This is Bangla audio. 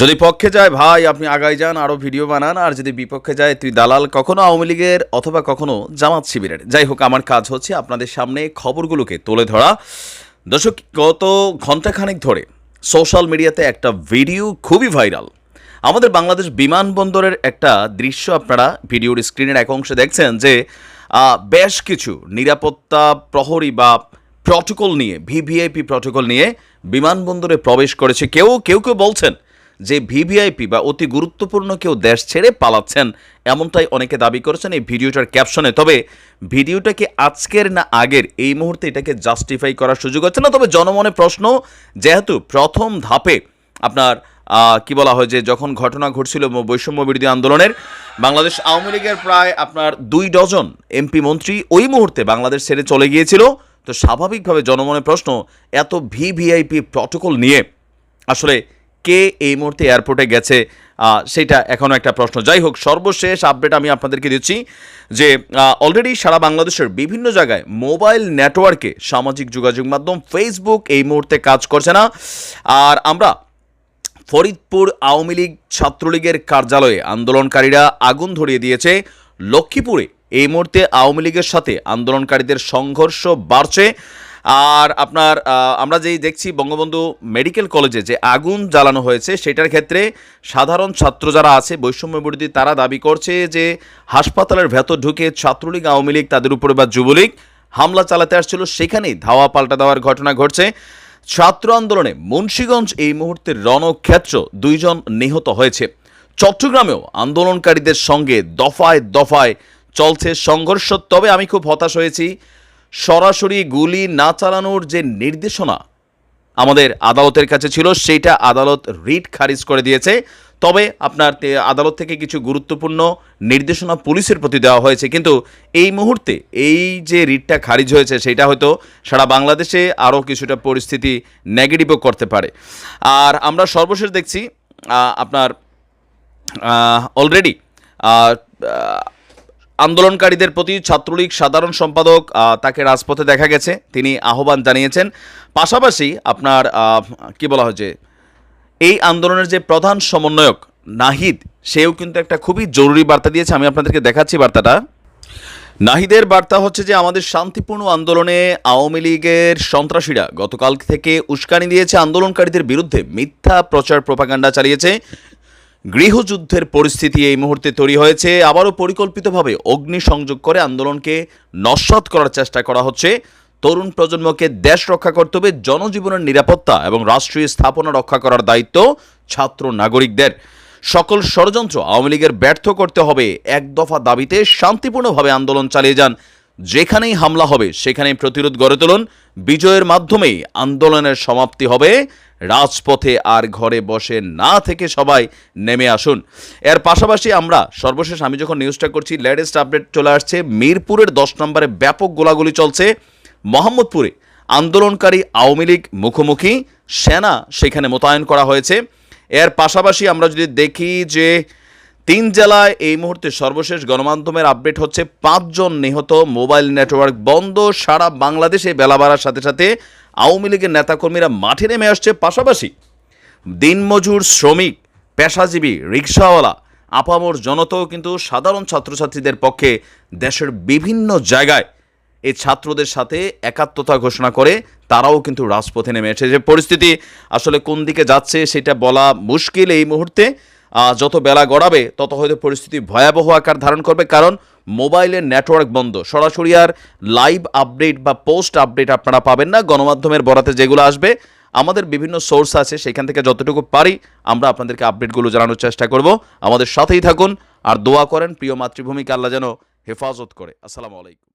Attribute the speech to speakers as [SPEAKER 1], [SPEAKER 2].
[SPEAKER 1] যদি পক্ষে যায়, ভাই, আপনি আগায় যান আরও ভিডিও বানান, আর যদি বিপক্ষে যায়, তুই দালাল, কখনো আওয়ামী লীগের অথবা কখনো জামাত শিবিরের। যাই হোক, আমার কাজ হচ্ছে আপনাদের সামনে খবরগুলোকে তুলে ধরা। দর্শক, গত ঘন্টাখানেক ধরে সোশ্যাল মিডিয়াতে একটা ভিডিও খুবই ভাইরাল। আমাদের বাংলাদেশ বিমানবন্দরের একটা দৃশ্য আপনারা ভিডিওর স্ক্রিনের এক অংশে দেখছেন যে বেশ কিছু নিরাপত্তা প্রহরী বা প্রটোকল নিয়ে, ভিভিআইপি প্রটোকল নিয়ে বিমানবন্দরে প্রবেশ করেছে। কেউ কেউ কেউ বলছেন যে ভিভিআইপি বা অতি গুরুত্বপূর্ণ কেউ দেশ ছেড়ে পালাচ্ছেন, এমনটাই অনেকে দাবি করেছেন এই ভিডিওটার ক্যাপশনে। তবে ভিডিওটাকে আজকের না আগের? এই মুহূর্তে এটাকে জাস্টিফাই করার সুযোগ হচ্ছে না? তবে জনমনে প্রশ্ন, যেহেতু প্রথম ধাপে আপনার কি বলা হয় যে যখন ঘটনা ঘটছিল বৈষম্য বিরোধী আন্দোলনের, বাংলাদেশ আওয়ামী লীগের প্রায় আপনার দুই ডজন এমপি মন্ত্রী ওই মুহূর্তে বাংলাদেশ ছেড়ে চলে গিয়েছিল। তো স্বাভাবিকভাবে জনমনে প্রশ্ন, এত ভিভিআইপি প্রটোকল নিয়ে আসলে কে এই মুহূর্তে এয়ারপোর্টে গেছে? সেটা এখনও একটা প্রশ্ন। যাই হোক, সর্বশেষ আপডেট আমি আপনাদেরকে দিচ্ছি যে অলরেডি সারা বাংলাদেশের বিভিন্ন জায়গায় মোবাইল নেটওয়ার্কে সামাজিক যোগাযোগ মাধ্যম ফেসবুক এই মুহূর্তে কাজ করছে না। আর আমরা ফরিদপুর আওয়ামী লীগ ছাত্রলীগের কার্যালয়ে আন্দোলনকারীরা আগুন ধরিয়ে দিয়েছে। লক্ষ্মীপুরে এই মুহূর্তে আওয়ামী লীগের সাথে আন্দোলনকারীদের সংঘর্ষ বাড়ছে। আর আপনার আমরা যেই দেখছি বঙ্গবন্ধু মেডিকেল কলেজে যে আগুন জ্বালানো হয়েছে, সেটার ক্ষেত্রে সাধারণ ছাত্র যারা আছে, বৈষম্য বিরোধী তারা দাবি করছে যে হাসপাতালের ভেতর ঢুকে ছাত্রলীগ, আওয়ামী লীগ, তাদের উপরে বা যুবলীগ হামলা চালাতে আসছিল, সেখানেই ধাওয়া পাল্টা দেওয়ার ঘটনা ঘটছে। ছাত্র আন্দোলনে মুন্সীগঞ্জ এই মুহূর্তের রণক্ষেত্র, দুইজন নিহত হয়েছে। চট্টগ্রামেও আন্দোলনকারীদের সঙ্গে দফায় দফায় চলছে সংঘর্ষ, তবে আমি খুব হতাশ হয়েছি। সরাসরি গুলি না চালানোর যে নির্দেশনা আমাদের আদালতের কাছে ছিল সেইটা আদালত রিট খারিজ করে দিয়েছে। তবে আপনার আদালত থেকে কিছু গুরুত্বপূর্ণ নির্দেশনা পুলিশের প্রতি দেওয়া হয়েছে। কিন্তু এই মুহূর্তে এই যে রিটটা খারিজ হয়েছে, সেটা হয়তো সারা বাংলাদেশে আরও কিছুটা পরিস্থিতি নেগেটিভও করতে পারে। আর আমরা সর্বশেষ দেখছি আপনার অলরেডি আন্দোলনকারীদের প্রতি ছাত্রলীগ সাধারণ সম্পাদক তাকে রাজপথে দেখা গেছে। তিনি আহ্বান জানিয়েছেন। পাশাপাশি আপনার কি বলা হয় যে, এই আন্দোলনের যে প্রধান সমন্বয়ক নাহিদ, সেও কিন্তু একটা খুবই জরুরি বার্তা দিয়েছে। আমি আপনাদেরকে দেখাচ্ছি বার্তাটা। নাহিদের বার্তা হচ্ছে যে, আমাদের শান্তিপূর্ণ আন্দোলনে আওয়ামী লীগের সন্ত্রাসীরা গতকাল থেকে উস্কানি দিয়েছে আন্দোলনকারীদের বিরুদ্ধে। মিথ্যা প্রচার প্রপাগান্ডা চালিয়েছে। গৃহযুদ্ধের পরিস্থিতি এই মুহূর্তে তৈরি হয়েছে। আবারও পরিকল্পিতভাবে অগ্নিসংযোগ করে আন্দোলনকে নস্বাত করার চেষ্টা করা হচ্ছে। তরুণ প্রজন্মকে দেশ রক্ষা করতে হবে, জনজীবনের নিরাপত্তা এবং রাষ্ট্রীয় স্থাপনা রক্ষা করার দায়িত্ব ছাত্র নাগরিকদের। সকল ষড়যন্ত্র আওয়ামী লীগের ব্যর্থ করতে হবে। এক দফা দাবিতে শান্তিপূর্ণভাবে আন্দোলন চালিয়ে যান যেখানেই হামলা হবে, সেখানেই প্রতিরোধ গড়ে তুলুন। বিজয়ের মাধ্যমেই আন্দোলনের সমাপ্তি হবে। রাজপথে আর ঘরে বসে না থেকে সবাই নেমে আসুন। এর পাশাপাশি আমরা সর্বশেষ আমি যখন নিউজটা করছি লেটেস্ট আপডেট চলে আসছে। মিরপুরের দশ নম্বরে ব্যাপক গোলাগুলি চলছে। মোহাম্মদপুরে আন্দোলনকারী আওয়ামী লীগ মুখোমুখি, সেনা সেখানে মোতায়েন করা হয়েছে। এর পাশাপাশি আমরা যদি দেখি যে তিন জেলায় এই মুহূর্তে সর্বশেষ গণমাধ্যমের আপডেট হচ্ছে, পাঁচজন নিহত, মোবাইল নেটওয়ার্ক বন্ধ, সারা বাংলাদেশে বেলা বাড়ার সাথে সাথে আওয়ামী লীগের নেতাকর্মীরা মাঠে নেমে আসছে। পাশাপাশি দিনমজুর শ্রমিক, পেশাজীবী, রিক্সাওয়ালা, আপামর জনতাও কিন্তু সাধারণ ছাত্রছাত্রীদের পক্ষে দেশের বিভিন্ন জায়গায় এই ছাত্রদের সাথে একাত্মতা ঘোষণা করে, তারাও কিন্তু রাজপথে নেমে এসেছে। যে পরিস্থিতি আসলে কোন দিকে যাচ্ছে সেটা বলা মুশকিল এই মুহূর্তে। যত বেলা গড়াবে, তত হয়তো পরিস্থিতি ভয়াবহ আকার ধারণ করবে, কারণ মোবাইলের নেটওয়ার্ক বন্ধ। সরাসরি আর লাইভ আপডেট বা পোস্ট আপডেট আপনারা পাবেন না। গণমাধ্যমের বরাতে যেগুলো আসবে, আমাদের বিভিন্ন সোর্স আছে, সেখান থেকে যতটুকু পারি আমরা আপনাদেরকে আপডেটগুলো জানানোর চেষ্টা করব। আমাদের সাথেই থাকুন, আর দোয়া করেন প্রিয় মাতৃভূমিকে আল্লাহ যেন হেফাজত করে। আসসালামু আলাইকুম।